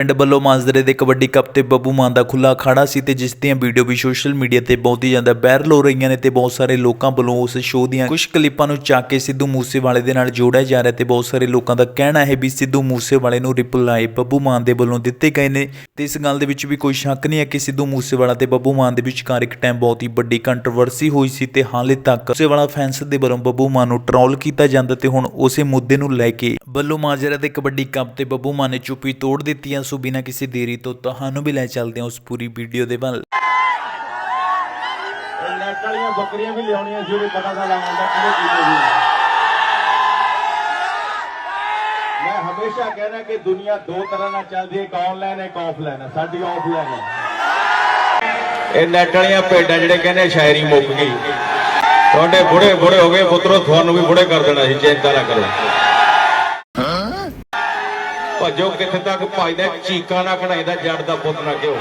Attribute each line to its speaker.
Speaker 1: ਪਿੰਡ ਬੱਲੋ ਮਾਜਰੇ ਦੇ ਕਬੱਡੀ ਕੱਪ ਤੇ ਬੱਬੂ ਮਾਨ ਦਾ ਖੁੱਲਾ ਅਖਾੜਾ ਸੀ ਤੇ ਜਿਸ ਦੀਆਂ ਵੀਡੀਓ ਵੀ ਸੋਸ਼ਲ ਮੀਡੀਆ ਤੇ ਬਹੁਤ ਹੀ ਜ਼ਿਆਦਾ ਵਾਇਰਲ ਹੋ ਰਹੀਆਂ ਨੇ ਤੇ ਬਹੁਤ ਸਾਰੇ ਲੋਕਾਂ ਵੱਲੋਂ ਉਸ ਸ਼ੋਅ ਦੀਆਂ ਕੁਝ ਕਲਿੱਪਾਂ ਨੂੰ ਚੱਕ ਕੇ ਸਿੱਧੂ ਮੂਸੇਵਾਲੇ ਦੇ ਨਾਲ ਜੋੜਿਆ ਜਾ ਰਿਹਾ ਤੇ ਬਹੁਤ ਸਾਰੇ ਲੋਕਾਂ ਦਾ ਕਹਿਣਾ ਹੈ ਵੀ ਸਿੱਧੂ ਮੂਸੇਵਾਲੇ ਨੂੰ ਰਿਪਲਾਈ ਬੱਬੂ ਮਾਨ ਦੇ ਵੱਲੋਂ ਦਿੱਤੇ ਗਏ ਨੇ ਤੇ ਇਸ ਗੱਲ ਦੇ ਵਿੱਚ ਵੀ ਕੋਈ ਸ਼ੱਕ ਨਹੀਂ ਹੈ ਕਿ ਸਿੱਧੂ ਮੂਸੇਵਾਲਾ ਤੇ ਬੱਬੂ ਮਾਨ ਦੇ ਵਿਚਕਾਰ ਇੱਕ ਟਾਈਮ ਬਹੁਤ ਹੀ ਵੱਡੀ ਕੰਟਰੋਵਰਸੀ ਹੋਈ ਸੀ ਤੇ ਹਾਲੇ ਤੱਕ ਮੂਸੇਵਾਲਾ ਫੈਨਸ ਦੇ ਵੱਲੋਂ ਬੱਬੂ ਮਾਨ ਨੂੰ ਟਰੋਲ ਕੀਤਾ ਜਾਂਦਾ ਤੇ ਹੁਣ ਉਸੇ ਮੁੱਦੇ ਨੂੰ ਲੈ ਕੇ ਬੱਲੋ ਮਾਜਰਾ ਦੇ ਕਬੱਡੀ ਕੱਪ ਤੇ ਬੱਬੂ ਮਾਨ ਨੇ ਚੁੱਪੀ ਤੋੜ ਦਿੱਤੀ ਹੈ ਸੋ ਬਿਨਾਂ ਕਿਸੇ ਦੇਰੀ ਤੋਂ ਤੁਹਾਨੂੰ ਵੀ ਲੈ ਚੱਲਦੇ ਹਾਂ ਉਸ ਪੂਰੀ ਵੀਡੀਓ ਦੇ ਵੱਲ।
Speaker 2: ਇਹ ਵਾਲੀਆਂ ਬੱਕਰੀਆਂ ਵੀ ਲਿਆਉਣੀਆਂ ਸੀ ਵੀ ਪਤਾ ਤਾਂ ਲੱਗ ਕਿਹੜੇ ਕੀਤੇ ਦੀ ਮੈਂ ਹਮੇਸ਼ਾ ਕਹਿੰਦਾ ਕਿ ਦੁਨੀਆ ਦੋ ਤਰ੍ਹਾਂ ਨਾਲ ਚੱਲਦੀ ਹੈ, ਇੱਕ ਆਨਲਾਈਨ ਇੱਕ ਆਫਲਾਈਨ ਸਾਡੀ ਆਫਲਾਈਨ ਹੈ। ਇਹ ਨੈਟ ਵਾਲੀਆਂ ਭੇਡਾਂ ਜਿਹੜੇ ਕਹਿੰਦੇ ਸ਼ਾਇਰੀ ਮੁੱਕ ਗਈ। ਤੁਹਾਡੇ ਬੁੜੇ ਬੁੜੇ ਹੋ ਗਏ, ਪੁੱਤਰੋ, ਤੁਹਾਨੂੰ ਵੀ ਬੁੜੇ ਕਰ ਦੇਣਾ ਸੀ, ਚਿੰਤਾ ਨਾ ਕਰੋ। ਭੱਜੋ ਕਿੱਥੇ ਤੱਕ? ਭਜਦਾ ਚੀਕਾ ਨਾ ਕਢਾਈਦਾ ਜੱਟ ਦਾ ਪੁੱਤ ਨਾ ਕਿਉ?